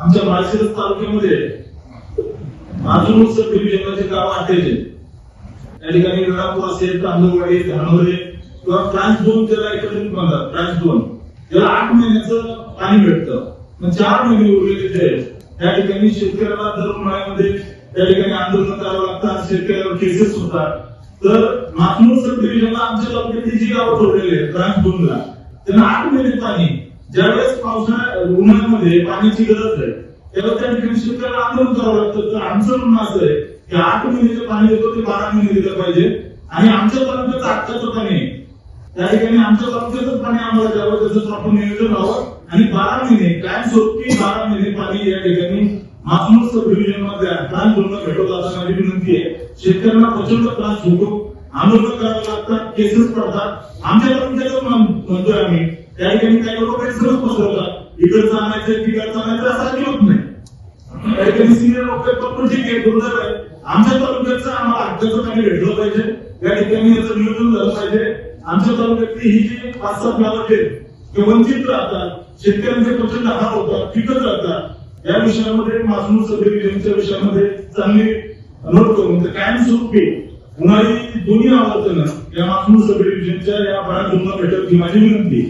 आमच्या माळशिरस तालुक्यामध्ये अजून उत्सव काम गाव वाटायचे या ठिकाणी रेणापूर असेल तांदूळवाडी धानोरे किंवा फ्रान्स दोन त्याला एकत्रित म्हणतात फ्रान्स दोन. त्याला आठ महिन्याचं पाणी भेटतं. मग चार महिने उरलेले ते आहेत, त्या ठिकाणी शेतकऱ्याला दर उन्हाळ्यामध्ये त्या ठिकाणी आंदोलन करावं लागतात शेतकऱ्यावर केसेस होतात. तर मातनूर सब डिव्हिजनला आमच्या तालुक्यातली जी गावं जोडलेली आहेत फ्रान्स दोनला. त्यांना आठ महिने पाणी. पावसाळ्या उन्हाळ्यामध्ये पाण्याची गरज आहे. त्याला त्या ठिकाणी शेतकऱ्याला आंदोलन करावं लागतं. तर आमचं म्हणणं असं आहे की आठ महिने पाणी देतो ते बारा महिने दिलं पाहिजे. आणि आमच्या तालुक्याचं आत्ताचं पाणी त्या ठिकाणी आमच्या तालुक्याचं पाणी आम्हाला द्यावं त्याचं प्रॉपर नियोजन व्हावं. आणि बारा महिने कायमस्वरूपी बारा महिने पाणी या ठिकाणी मातृ सब डिव्हिजनमध्ये प्राण पूर्ण भेटवलं असं माझी विनंती आहे शेतकऱ्यांना प्रचंड त्रास होतो. आंदोलन करावं लागतात केसेस पडतात. आमच्या तालुक्याचं म्हणतोय आम्ही त्या ठिकाणी काही लोक गैरसमज पसरवतात. इकडचं आणायचं तिकडचं आणायचं असा अजिबात नाही. त्या सिनियर लोक पण ठीक आहे दुर्दैव आहे आमच्या तालुक्याचं आम्हाला हक्काचं काही भेटलं पाहिजे. या ठिकाणी याचं नियोजन झालं पाहिजे. आमच्या तालुक्यातली ही जी पाच सात गावं आहेत ते वंचित राहतात. शेतकऱ्यांचे प्रचंड हार होतात पिकत राहतात या विषयामध्ये मासनूर सब यांच्या विषयामध्ये चांगली नोट करून ते कायमस्वरूपी उन्हाळी दोन्ही आवर्तनं या मासनूर सब यांच्या या बाळा भेटत ही माझी विनंती